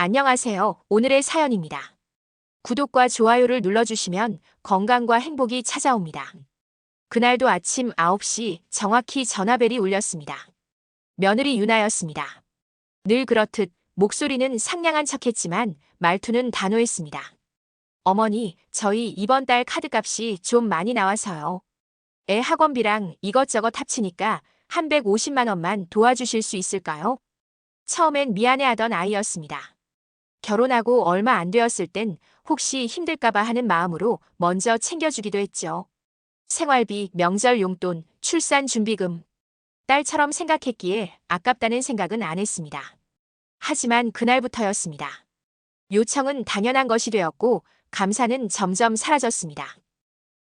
안녕하세요. 오늘의 사연입니다. 구독과 좋아요를 눌러주시면 건강과 행복이 찾아옵니다. 그날도 아침 9시 정확히 전화벨이 울렸습니다. 며느리 유나였습니다. 늘 그렇듯 목소리는 상냥한 척했지만 말투는 단호했습니다. 어머니, 저희 이번 달 카드값이 좀 많이 나와서요. 애 학원비랑 이것저것 합치니까 한 150만 원만 도와주실 수 있을까요? 처음엔 미안해하던 아이였습니다. 결혼하고 얼마 안 되었을 땐 혹시 힘들까봐 하는 마음으로 먼저 챙겨주기도 했죠. 생활비, 명절 용돈, 출산 준비금. 딸처럼 생각했기에 아깝다는 생각은 안 했습니다. 하지만 그날부터였습니다. 요청은 당연한 것이 되었고 감사는 점점 사라졌습니다.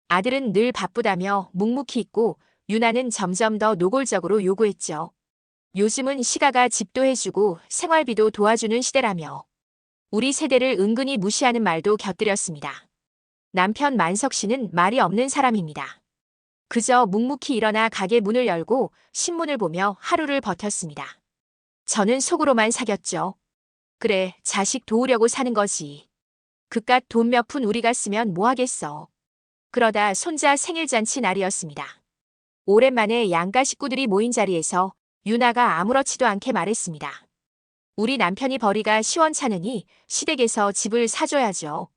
아들은 늘 바쁘다며 묵묵히 있고 유나는 점점 더 노골적으로 요구했죠. 요즘은 시가가 집도 해주고 생활비도 도와주는 시대라며 우리 세대를 은근히 무시하는 말도 곁들였습니다. 남편 만석 씨는 말이 없는 사람입니다. 그저 묵묵히 일어나 가게 문을 열고 신문을 보며 하루를 버텼습니다. 저는 속으로만 사겼죠. 그래, 자식 도우려고 사는 거지. 그깟 돈 몇 푼 우리가 쓰면 뭐 하겠어. 그러다 손자 생일잔치 날이었습니다. 오랜만에 양가 식구들이 모인 자리에서 유나가 아무렇지도 않게 말했습니다. 우리 남편이 벌이가 시원찮으니 시댁에서 집을 사줘야죠.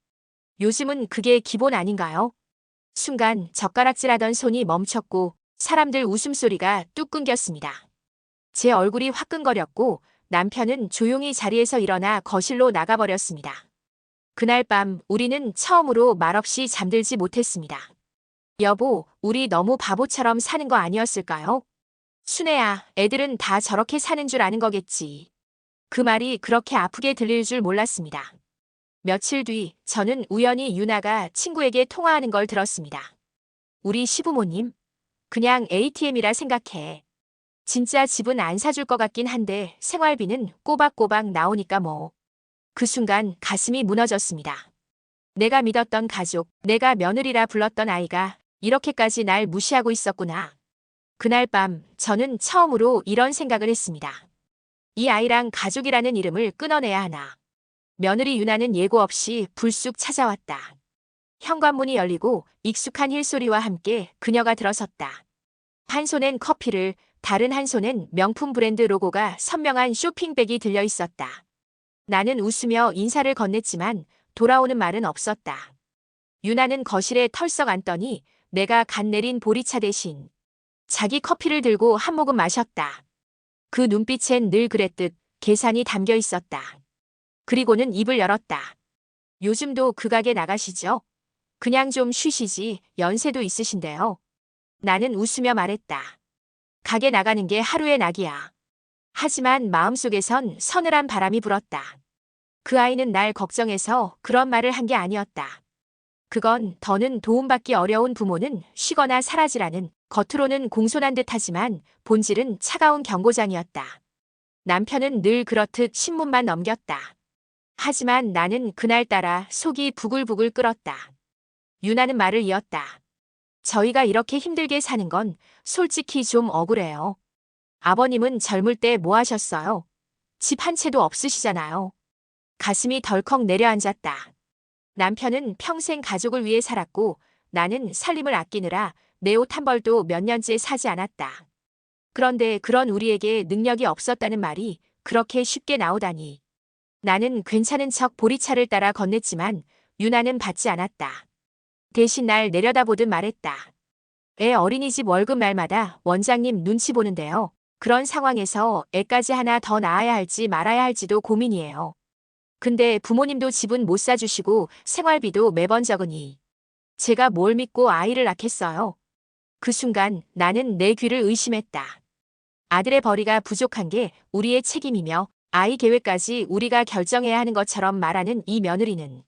요즘은 그게 기본 아닌가요? 순간 젓가락질하던 손이 멈췄고 사람들 웃음소리가 뚝 끊겼습니다. 제 얼굴이 화끈거렸고 남편은 조용히 자리에서 일어나 거실로 나가버렸습니다. 그날 밤 우리는 처음으로 말없이 잠들지 못했습니다. 여보, 우리 너무 바보처럼 사는 거 아니었을까요? 순애야, 애들은 다 저렇게 사는 줄 아는 거겠지. 그 말이 그렇게 아프게 들릴 줄 몰랐습니다. 며칠 뒤 저는 우연히 유나가 친구에게 통화하는 걸 들었습니다. 우리 시부모님, 그냥 ATM이라 생각해. 진짜 집은 안 사줄 것 같긴 한데 생활비는 꼬박꼬박 나오니까 뭐. 그 순간 가슴이 무너졌습니다. 내가 믿었던 가족, 내가 며느리라 불렀던 아이가 이렇게까지 날 무시하고 있었구나. 그날 밤 저는 처음으로 이런 생각을 했습니다. 이 아이랑 가족이라는 이름을 끊어내야 하나. 며느리 유나는 예고 없이 불쑥 찾아왔다. 현관문이 열리고 익숙한 힐소리와 함께 그녀가 들어섰다. 한 손엔 커피를, 다른 한 손엔 명품 브랜드 로고가 선명한 쇼핑백이 들려 있었다. 나는 웃으며 인사를 건넸지만 돌아오는 말은 없었다. 유나는 거실에 털썩 앉더니 내가 간 내린 보리차 대신 자기 커피를 들고 한 모금 마셨다. 그 눈빛엔 늘 그랬듯 계산이 담겨 있었다. 그리고는 입을 열었다. 요즘도 그 가게 나가시죠? 그냥 좀 쉬시지 연세도 있으신데요. 나는 웃으며 말했다. 가게 나가는 게 하루의 낙이야. 하지만 마음속에선 서늘한 바람이 불었다. 그 아이는 날 걱정해서 그런 말을 한 게 아니었다. 그건 더는 도움받기 어려운 부모는 쉬거나 사라지라는 겉으로는 공손한 듯 하지만 본질은 차가운 경고장이었다. 남편은 늘 그렇듯 신문만 넘겼다. 하지만 나는 그날따라 속이 부글부글 끓었다. 유나는 말을 이었다. 저희가 이렇게 힘들게 사는 건 솔직히 좀 억울해요. 아버님은 젊을 때 뭐 하셨어요? 집 한 채도 없으시잖아요. 가슴이 덜컥 내려앉았다. 남편은 평생 가족을 위해 살았고 나는 살림을 아끼느라 내 옷 한 벌도 몇 년째 사지 않았다. 그런데 그런 우리에게 능력이 없었다는 말이 그렇게 쉽게 나오다니. 나는 괜찮은 척 보리차를 따라 건넸지만 유나는 받지 않았다. 대신 날 내려다보듯 말했다. 애 어린이집 월급 말마다 원장님 눈치 보는데요. 그런 상황에서 애까지 하나 더 낳아야 할지 말아야 할지도 고민이에요. 근데 부모님도 집은 못 사주시고 생활비도 매번 적으니 제가 뭘 믿고 아이를 낳겠어요. 그 순간 나는 내 귀를 의심했다. 아들의 벌이가 부족한 게 우리의 책임이며 아이 계획까지 우리가 결정해야 하는 것처럼 말하는 이 며느리는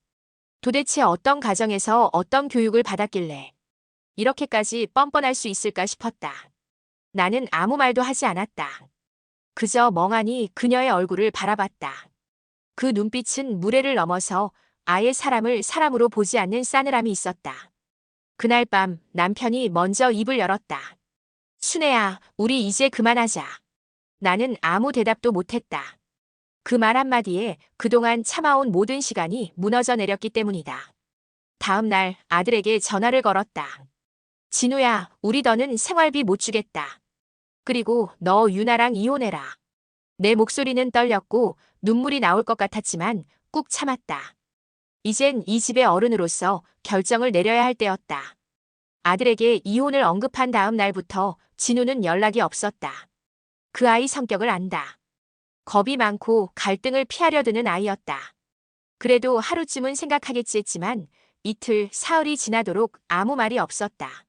도대체 어떤 가정에서 어떤 교육을 받았길래 이렇게까지 뻔뻔할 수 있을까 싶었다. 나는 아무 말도 하지 않았다. 그저 멍하니 그녀의 얼굴을 바라봤다. 그 눈빛은 무례를 넘어서 아예 사람을 사람으로 보지 않는 싸늘함이 있었다. 그날 밤 남편이 먼저 입을 열었다. 순애야, 우리 이제 그만하자. 나는 아무 대답도 못했다. 그 말 한마디에 그동안 참아온 모든 시간이 무너져 내렸기 때문이다. 다음 날 아들에게 전화를 걸었다. 진우야, 우리 더는 생활비 못 주겠다. 그리고 너 유나랑 이혼해라. 내 목소리는 떨렸고 눈물이 나올 것 같았지만 꾹 참았다. 이젠 이 집의 어른으로서 결정을 내려야 할 때였다. 아들에게 이혼을 언급한 다음 날부터 진우는 연락이 없었다. 그 아이 성격을 안다. 겁이 많고 갈등을 피하려 드는 아이였다. 그래도 하루쯤은 생각하겠지 했지만 이틀, 사흘이 지나도록 아무 말이 없었다.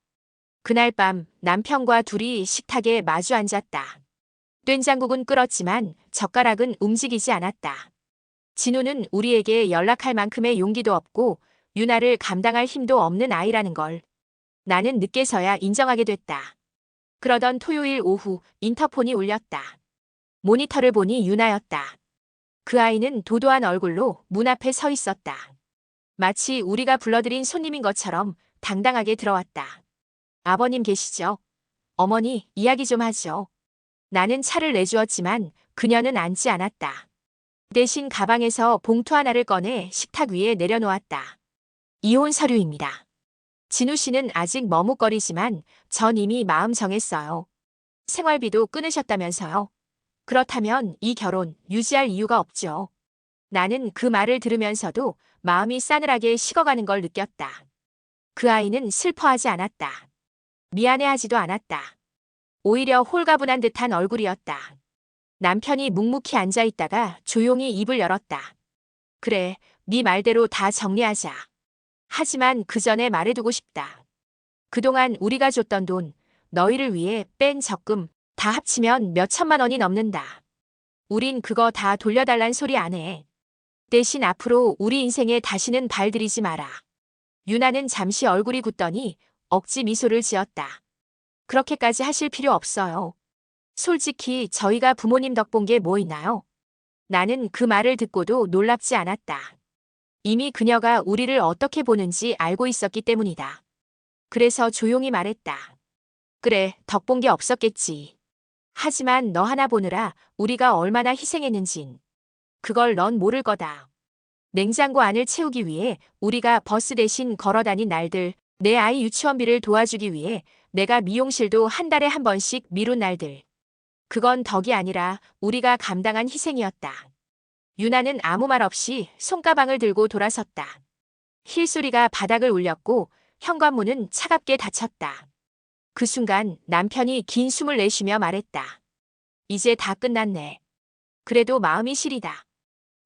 그날 밤 남편과 둘이 식탁에 마주 앉았다. 된장국은 끓었지만 젓가락은 움직이지 않았다. 진우는 우리에게 연락할 만큼의 용기도 없고 유나를 감당할 힘도 없는 아이라는 걸 나는 늦게서야 인정하게 됐다. 그러던 토요일 오후 인터폰이 울렸다. 모니터를 보니 유나였다. 그 아이는 도도한 얼굴로 문 앞에 서 있었다. 마치 우리가 불러들인 손님인 것처럼 당당하게 들어왔다. 아버님 계시죠? 어머니, 이야기 좀 하죠. 나는 차를 내주었지만 그녀는 앉지 않았다. 대신 가방에서 봉투 하나를 꺼내 식탁 위에 내려놓았다. 이혼 서류입니다. 진우 씨는 아직 머뭇거리지만 전 이미 마음 정했어요. 생활비도 끊으셨다면서요. 그렇다면 이 결혼 유지할 이유가 없죠. 나는 그 말을 들으면서도 마음이 싸늘하게 식어가는 걸 느꼈다. 그 아이는 슬퍼하지 않았다. 미안해하지도 않았다. 오히려 홀가분한 듯한 얼굴이었다. 남편이 묵묵히 앉아 있다가 조용히 입을 열었다. 그래, 네 말대로 다 정리하자. 하지만 그 전에 말해두고 싶다. 그동안 우리가 줬던 돈, 너희를 위해 뺀 적금 다 합치면 몇 천만 원이 넘는다. 우린 그거 다 돌려달란 소리 안 해. 대신 앞으로 우리 인생에 다시는 발들이지 마라. 유나는 잠시 얼굴이 굳더니 억지 미소를 지었다. 그렇게까지 하실 필요 없어요. 솔직히 저희가 부모님 덕 본 게 뭐 있나요? 나는 그 말을 듣고도 놀랍지 않았다. 이미 그녀가 우리를 어떻게 보는지 알고 있었기 때문이다. 그래서 조용히 말했다. 그래, 덕 본 게 없었겠지. 하지만 너 하나 보느라 우리가 얼마나 희생했는진. 그걸 넌 모를 거다. 냉장고 안을 채우기 위해 우리가 버스 대신 걸어 다닌 날들, 내 아이 유치원비를 도와주기 위해 내가 미용실도 한 달에 한 번씩 미룬 날들. 그건 덕이 아니라 우리가 감당한 희생이었다. 유나는 아무 말 없이 손가방을 들고 돌아섰다. 힐소리가 바닥을 울렸고 현관문은 차갑게 닫혔다. 그 순간 남편이 긴 숨을 내쉬며 말했다. 이제 다 끝났네. 그래도 마음이 시리다.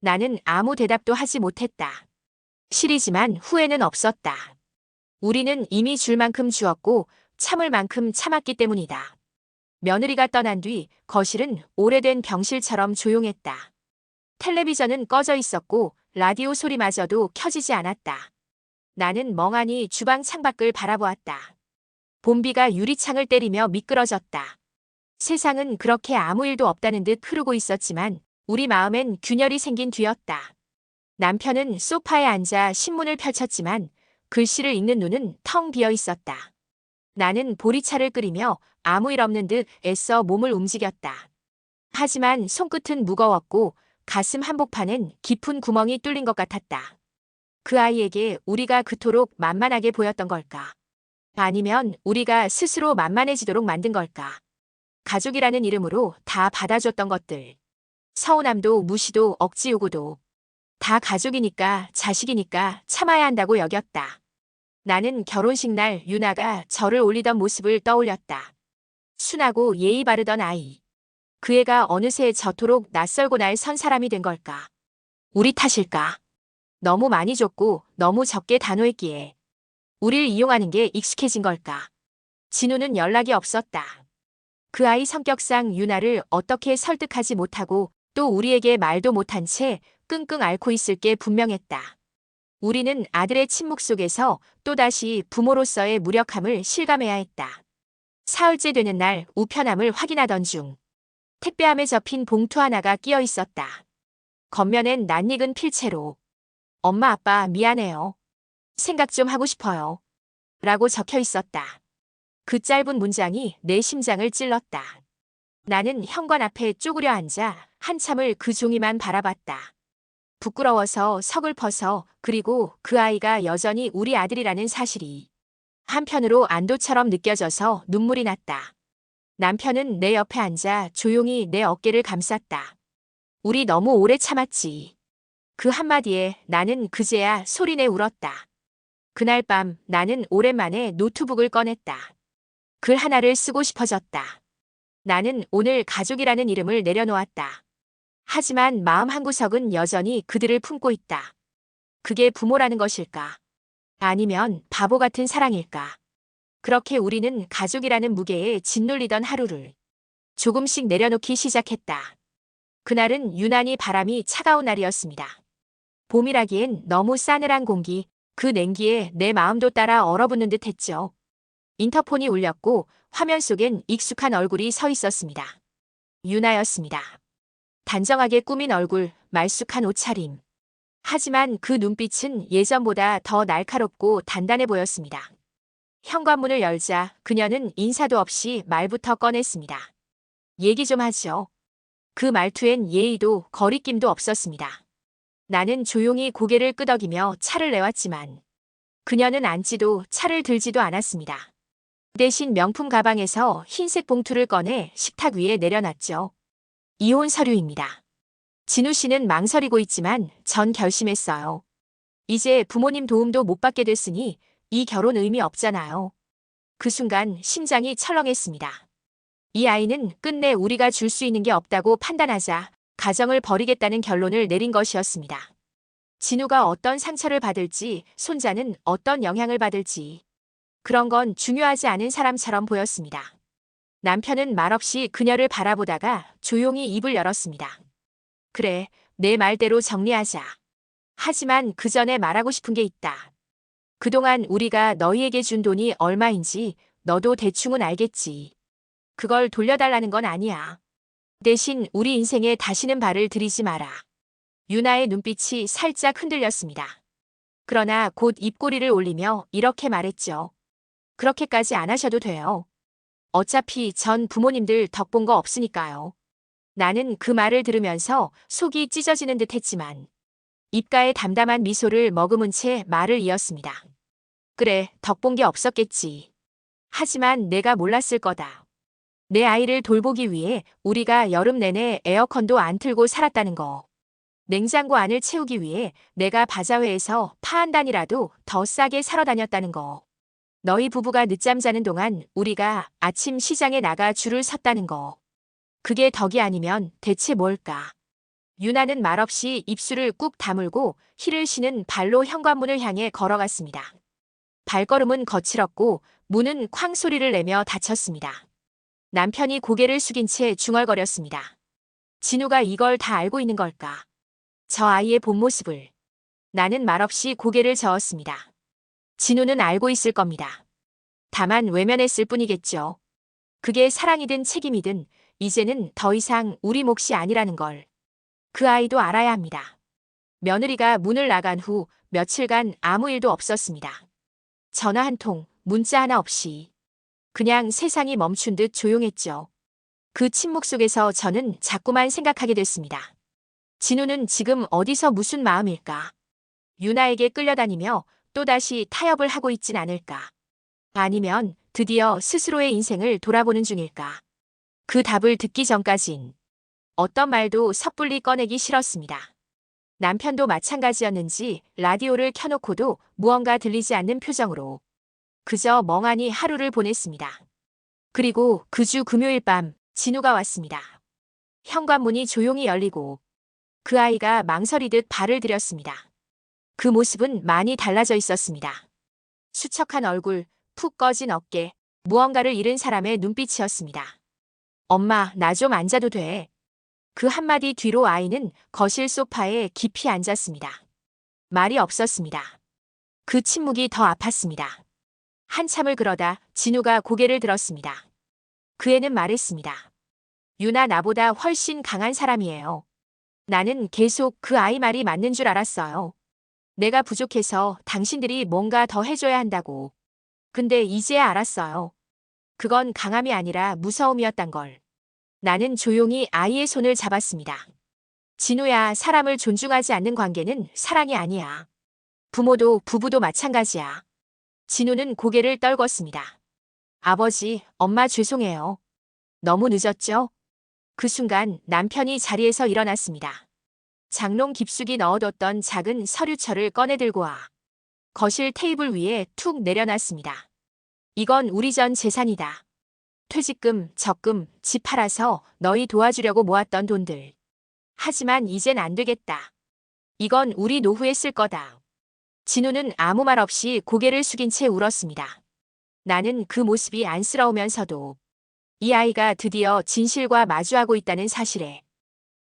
나는 아무 대답도 하지 못했다. 시리지만 후회는 없었다. 우리는 이미 줄 만큼 주었고 참을 만큼 참았기 때문이다. 며느리가 떠난 뒤 거실은 오래된 병실처럼 조용했다. 텔레비전은 꺼져 있었고 라디오 소리마저도 켜지지 않았다. 나는 멍하니 주방 창밖을 바라보았다. 봄비가 유리창을 때리며 미끄러졌다. 세상은 그렇게 아무 일도 없다는 듯 흐르고 있었지만 우리 마음엔 균열이 생긴 뒤였다. 남편은 소파에 앉아 신문을 펼쳤지만 글씨를 읽는 눈은 텅 비어 있었다. 나는 보리차를 끓이며 아무 일 없는 듯 애써 몸을 움직였다. 하지만 손끝은 무거웠고 가슴 한복판엔 깊은 구멍이 뚫린 것 같았다. 그 아이에게 우리가 그토록 만만하게 보였던 걸까? 아니면 우리가 스스로 만만해지도록 만든 걸까? 가족이라는 이름으로 다 받아줬던 것들. 서운함도 무시도 억지 요구도 다 가족이니까 자식이니까 참아야 한다고 여겼다. 나는 결혼식 날 유나가 저를 올리던 모습을 떠올렸다. 순하고 예의 바르던 아이. 그 애가 어느새 저토록 낯설고 날 선 사람이 된 걸까? 우리 탓일까? 너무 많이 줬고 너무 적게 단호했기에 우릴 이용하는 게 익숙해진 걸까? 진우는 연락이 없었다. 그 아이 성격상 유나를 어떻게 설득하지 못하고 또 우리에게 말도 못한 채 끙끙 앓고 있을 게 분명했다. 우리는 아들의 침묵 속에서 또다시 부모로서의 무력함을 실감해야 했다. 사흘째 되는 날 우편함을 확인하던 중 택배함에 접힌 봉투 하나가 끼어 있었다. 겉면엔 낯익은 필체로 엄마 아빠 미안해요. 생각 좀 하고 싶어요. 라고 적혀 있었다. 그 짧은 문장이 내 심장을 찔렀다. 나는 현관 앞에 쪼그려 앉아 한참을 그 종이만 바라봤다. 부끄러워서 서글퍼서 그리고 그 아이가 여전히 우리 아들이라는 사실이 한편으로 안도처럼 느껴져서 눈물이 났다. 남편은 내 옆에 앉아 조용히 내 어깨를 감쌌다. 우리 너무 오래 참았지. 그 한마디에 나는 그제야 소리내 울었다. 그날 밤 나는 오랜만에 노트북을 꺼냈다. 글 하나를 쓰고 싶어졌다. 나는 오늘 가족이라는 이름을 내려놓았다. 하지만 마음 한구석은 여전히 그들을 품고 있다. 그게 부모라는 것일까? 아니면 바보 같은 사랑일까? 그렇게 우리는 가족이라는 무게에 짓눌리던 하루를 조금씩 내려놓기 시작했다. 그날은 유난히 바람이 차가운 날이었습니다. 봄이라기엔 너무 싸늘한 공기, 그 냉기에 내 마음도 따라 얼어붙는 듯 했죠. 인터폰이 울렸고 화면 속엔 익숙한 얼굴이 서 있었습니다. 유나였습니다. 단정하게 꾸민 얼굴, 말쑥한 옷차림. 하지만 그 눈빛은 예전보다 더 날카롭고 단단해 보였습니다. 현관문을 열자 그녀는 인사도 없이 말부터 꺼냈습니다. 얘기 좀 하죠. 그 말투엔 예의도 거리낌도 없었습니다. 나는 조용히 고개를 끄덕이며 차를 내왔지만 그녀는 앉지도 차를 들지도 않았습니다. 대신 명품 가방에서 흰색 봉투를 꺼내 식탁 위에 내려놨죠. 이혼 서류입니다. 진우 씨는 망설이고 있지만 전 결심했어요. 이제 부모님 도움도 못 받게 됐으니 이 결혼 의미 없잖아요. 그 순간 심장이 철렁했습니다. 이 아이는 끝내 우리가 줄 수 있는 게 없다고 판단하자 가정을 버리겠다는 결론을 내린 것이었습니다. 진우가 어떤 상처를 받을지, 손자는 어떤 영향을 받을지, 그런 건 중요하지 않은 사람처럼 보였습니다. 남편은 말없이 그녀를 바라보다가 조용히 입을 열었습니다. 그래, 내 말대로 정리하자. 하지만 그 전에 말하고 싶은 게 있다. 그동안 우리가 너희에게 준 돈이 얼마인지 너도 대충은 알겠지. 그걸 돌려달라는 건 아니야. 대신 우리 인생에 다시는 발을 들이지 마라. 유나의 눈빛이 살짝 흔들렸습니다. 그러나 곧 입꼬리를 올리며 이렇게 말했죠. 그렇게까지 안 하셔도 돼요. 어차피 전 부모님들 덕본 거 없으니까요. 나는 그 말을 들으면서 속이 찢어지는 듯 했지만 입가에 담담한 미소를 머금은 채 말을 이었습니다. 그래, 덕본 게 없었겠지. 하지만 내가 몰랐을 거다. 내 아이를 돌보기 위해 우리가 여름 내내 에어컨도 안 틀고 살았다는 거. 냉장고 안을 채우기 위해 내가 바자회에서 파 한 단이라도 더 싸게 사러 다녔다는 거. 너희 부부가 늦잠 자는 동안 우리가 아침 시장에 나가 줄을 섰다는 거. 그게 덕이 아니면 대체 뭘까? 유나는 말없이 입술을 꾹 다물고 힐을 신은 발로 현관문을 향해 걸어갔습니다. 발걸음은 거칠었고 문은 쾅 소리를 내며 닫혔습니다. 남편이 고개를 숙인 채 중얼거렸습니다. 진우가 이걸 다 알고 있는 걸까? 저 아이의 본 모습을. 나는 말없이 고개를 저었습니다. 진우는 알고 있을 겁니다. 다만 외면했을 뿐이겠죠. 그게 사랑이든 책임이든 이제는 더 이상 우리 몫이 아니라는 걸. 그 아이도 알아야 합니다. 며느리가 문을 나간 후 며칠간 아무 일도 없었습니다. 전화 한 통, 문자 하나 없이. 그냥 세상이 멈춘 듯 조용했죠. 그 침묵 속에서 저는 자꾸만 생각하게 됐습니다. 진우는 지금 어디서 무슨 마음일까? 유나에게 끌려다니며 또다시 타협을 하고 있진 않을까? 아니면 드디어 스스로의 인생을 돌아보는 중일까? 그 답을 듣기 전까진 어떤 말도 섣불리 꺼내기 싫었습니다. 남편도 마찬가지였는지 라디오를 켜놓고도 무언가 들리지 않는 표정으로 그저 멍하니 하루를 보냈습니다. 그리고 그 주 금요일 밤 진우가 왔습니다. 현관문이 조용히 열리고 그 아이가 망설이듯 발을 들였습니다. 그 모습은 많이 달라져 있었습니다. 수척한 얼굴, 푹 꺼진 어깨, 무언가를 잃은 사람의 눈빛이었습니다. 엄마, 나 좀 앉아도 돼. 그 한마디 뒤로 아이는 거실 소파에 깊이 앉았습니다. 말이 없었습니다. 그 침묵이 더 아팠습니다. 한참을 그러다 진우가 고개를 들었습니다. 그 애는 말했습니다. 유나 나보다 훨씬 강한 사람이에요. 나는 계속 그 아이 말이 맞는 줄 알았어요. 내가 부족해서 당신들이 뭔가 더 해줘야 한다고. 근데 이제야 알았어요. 그건 강함이 아니라 무서움이었단 걸. 나는 조용히 아이의 손을 잡았습니다. 진우야, 사람을 존중하지 않는 관계는 사랑이 아니야. 부모도 부부도 마찬가지야. 진우는 고개를 떨궜습니다. 아버지, 엄마 죄송해요. 너무 늦었죠? 그 순간 남편이 자리에서 일어났습니다. 장롱 깊숙이 넣어뒀던 작은 서류철을 꺼내 들고 와. 거실 테이블 위에 툭 내려놨습니다. 이건 우리 전 재산이다. 퇴직금, 적금, 집 팔아서 너희 도와주려고 모았던 돈들. 하지만 이젠 안 되겠다. 이건 우리 노후에 쓸 거다. 진우는 아무 말 없이 고개를 숙인 채 울었습니다. 나는 그 모습이 안쓰러우면서도 이 아이가 드디어 진실과 마주하고 있다는 사실에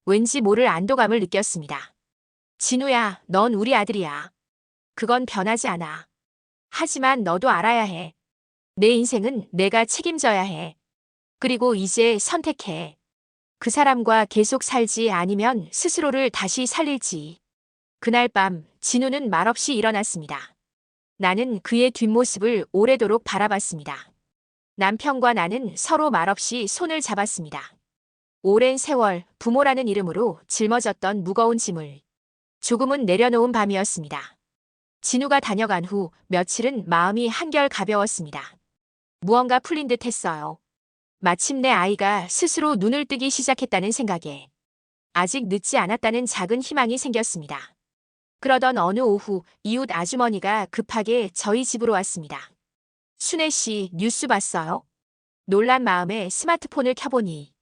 왠지 모를 안도감을 느꼈습니다. 진우야, 넌 우리 아들이야. 그건 변하지 않아. 하지만 너도 알아야 해. 내 인생은 내가 책임져야 해. 그리고 이제 선택해. 그 사람과 계속 살지 아니면 스스로를 다시 살릴지. 그날 밤 진우는 말없이 일어났습니다. 나는 그의 뒷모습을 오래도록 바라봤습니다. 남편과 나는 서로 말없이 손을 잡았습니다. 오랜 세월 부모라는 이름으로 짊어졌던 무거운 짐을 조금은 내려놓은 밤이었습니다. 진우가 다녀간 후 며칠은 마음이 한결 가벼웠습니다. 무언가 풀린 듯 했어요. 마침내 아이가 스스로 눈을 뜨기 시작했다는 생각에 아직 늦지 않았다는 작은 희망이 생겼습니다. 그러던 어느 오후 이웃 아주머니가 급하게 저희 집으로 왔습니다. 순애 씨 뉴스 봤어요? 놀란 마음에 스마트폰을 켜보니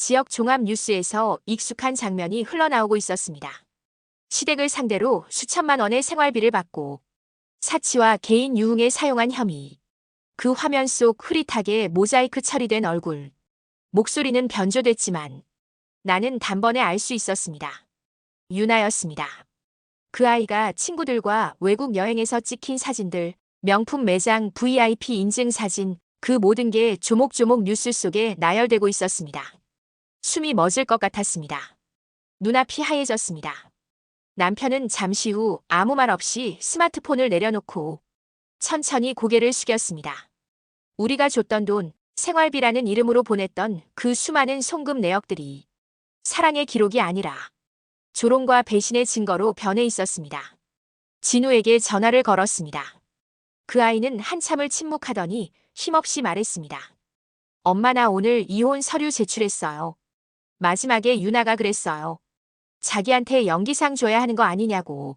지역 종합 뉴스에서 익숙한 장면이 흘러나오고 있었습니다. 시댁을 상대로 수천만 원의 생활비를 받고 사치와 개인 유흥에 사용한 혐의. 그 화면 속 흐릿하게 모자이크 처리된 얼굴. 목소리는 변조됐지만 나는 단번에 알 수 있었습니다. 유나였습니다. 그 아이가 친구들과 외국 여행에서 찍힌 사진들, 명품 매장 VIP 인증 사진, 그 모든 게 조목조목 뉴스 속에 나열되고 있었습니다. 숨이 멎을 것 같았습니다. 눈앞이 하얘졌습니다. 남편은 잠시 후 아무 말 없이 스마트폰을 내려놓고 천천히 고개를 숙였습니다. 우리가 줬던 돈, 생활비라는 이름으로 보냈던 그 수많은 송금 내역들이 사랑의 기록이 아니라 조롱과 배신의 증거로 변해 있었습니다. 진우에게 전화를 걸었습니다. 그 아이는 한참을 침묵하더니 힘없이 말했습니다. 엄마 나 오늘 이혼 서류 제출했어요. 마지막에 유나가 그랬어요. 자기한테 연기상 줘야 하는 거 아니냐고.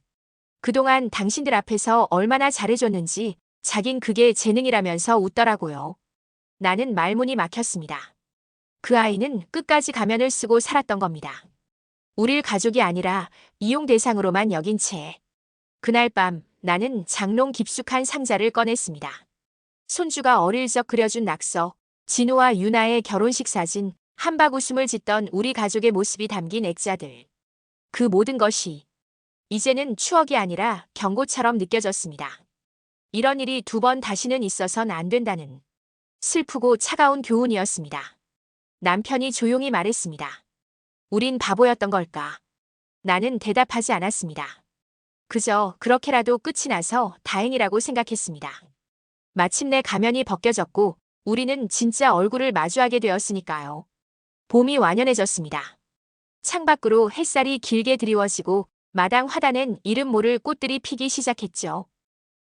그동안 당신들 앞에서 얼마나 잘해줬는지 자긴 그게 재능이라면서 웃더라고요. 나는 말문이 막혔습니다. 그 아이는 끝까지 가면을 쓰고 살았던 겁니다. 우릴 가족이 아니라 이용 대상으로만 여긴 채. 그날 밤 나는 장롱 깊숙한 상자를 꺼냈습니다. 손주가 어릴 적 그려준 낙서, 진우와 유나의 결혼식 사진, 한박 웃음을 짓던 우리 가족의 모습이 담긴 액자들. 그 모든 것이 이제는 추억이 아니라 경고처럼 느껴졌습니다. 이런 일이 두 번 다시는 있어선 안 된다는 슬프고 차가운 교훈이었습니다. 남편이 조용히 말했습니다. 우린 바보였던 걸까? 나는 대답하지 않았습니다. 그저 그렇게라도 끝이 나서 다행이라고 생각했습니다. 마침내 가면이 벗겨졌고 우리는 진짜 얼굴을 마주하게 되었으니까요. 봄이 완연해졌습니다. 창밖으로 햇살이 길게 드리워지고 마당 화단엔 이름 모를 꽃들이 피기 시작했죠.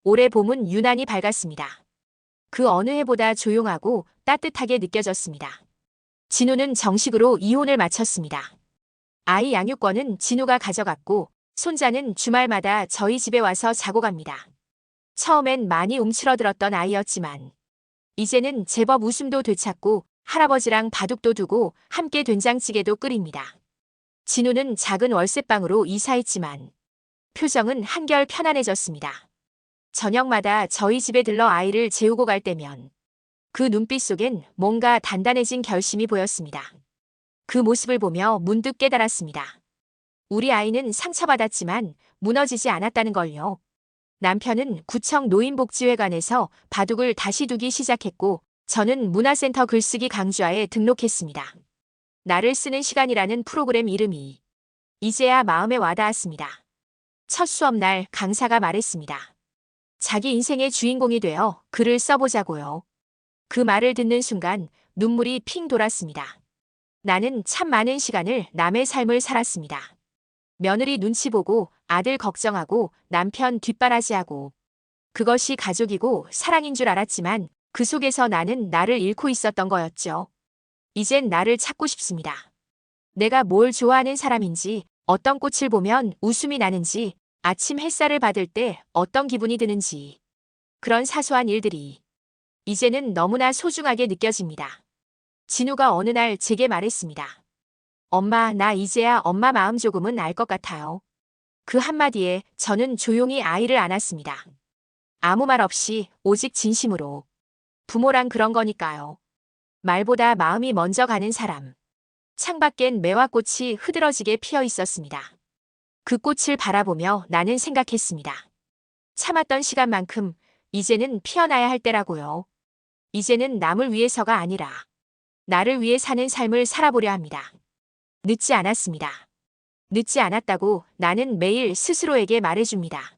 올해 봄은 유난히 밝았습니다. 그 어느 해보다 조용하고 따뜻하게 느껴졌습니다. 진우는 정식으로 이혼을 마쳤습니다. 아이 양육권은 진우가 가져갔고 손자는 주말마다 저희 집에 와서 자고 갑니다. 처음엔 많이 움츠러들었던 아이였지만 이제는 제법 웃음도 되찾고 할아버지랑 바둑도 두고 함께 된장찌개도 끓입니다. 진우는 작은 월세방으로 이사했지만 표정은 한결 편안해졌습니다. 저녁마다 저희 집에 들러 아이를 재우고 갈 때면 그 눈빛 속엔 뭔가 단단해진 결심이 보였습니다. 그 모습을 보며 문득 깨달았습니다. 우리 아이는 상처받았지만 무너지지 않았다는 걸요. 남편은 구청 노인복지회관에서 바둑을 다시 두기 시작했고 저는 문화센터 글쓰기 강좌에 등록했습니다. 나를 쓰는 시간이라는 프로그램 이름이 이제야 마음에 와닿았습니다. 첫 수업 날 강사가 말했습니다. 자기 인생의 주인공이 되어 글을 써보자고요. 그 말을 듣는 순간 눈물이 핑 돌았습니다. 나는 참 많은 시간을 남의 삶을 살았습니다. 며느리 눈치 보고 아들 걱정하고 남편 뒷바라지하고 그것이 가족이고 사랑인 줄 알았지만 그 속에서 나는 나를 잃고 있었던 거였죠. 이젠 나를 찾고 싶습니다. 내가 뭘 좋아하는 사람인지, 어떤 꽃을 보면 웃음이 나는지, 아침 햇살을 받을 때 어떤 기분이 드는지. 그런 사소한 일들이 이제는 너무나 소중하게 느껴집니다. 진우가 어느 날 제게 말했습니다. 엄마, 나 이제야 엄마 마음 조금은 알 것 같아요. 그 한마디에 저는 조용히 아이를 안았습니다. 아무 말 없이 오직 진심으로. 부모란 그런 거니까요. 말보다 마음이 먼저 가는 사람. 창밖엔 매화꽃이 흐드러지게 피어 있었습니다. 그 꽃을 바라보며 나는 생각했습니다. 참았던 시간만큼 이제는 피어나야 할 때라고요. 이제는 남을 위해서가 아니라 나를 위해 사는 삶을 살아보려 합니다. 늦지 않았습니다. 늦지 않았다고 나는 매일 스스로에게 말해줍니다.